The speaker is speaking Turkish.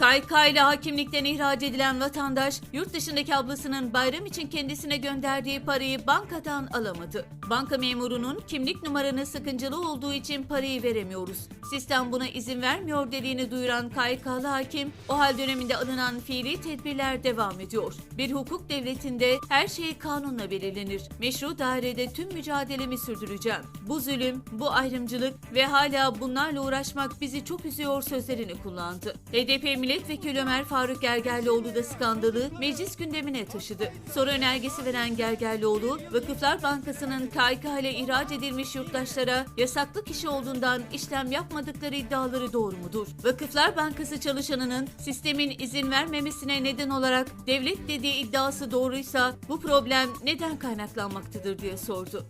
KYK ile hakimlikten ihraç edilen vatandaş, yurt dışındaki ablasının bayram için kendisine gönderdiği parayı bankadan alamadı. Banka memurunun kimlik numaranı sakıncalı olduğu için parayı veremiyoruz. Sistem buna izin vermiyor dediğini duyuran KYK'lı hakim, o hal döneminde alınan fiili tedbirler devam ediyor. Bir hukuk devletinde her şey kanunla belirlenir. Meşru dairede tüm mücadelemi sürdüreceğim. Bu zulüm, bu ayrımcılık ve hala bunlarla uğraşmak bizi çok üzüyor sözlerini kullandı. HDP Milletvekili Ömer Faruk Gergerlioğlu da skandalı meclis gündemine taşıdı. Soru önergesi veren Gergerlioğlu, Vakıflar Bankası'nın KYK ihraç edilmiş yurttaşlara yasaklı kişi olduğundan işlem yapmadıkları iddiaları doğru mudur? Vakıflar Bankası çalışanının sistemin izin vermemesine neden olarak devlet dediği iddiası doğruysa bu problem neden kaynaklanmaktadır diye sordu.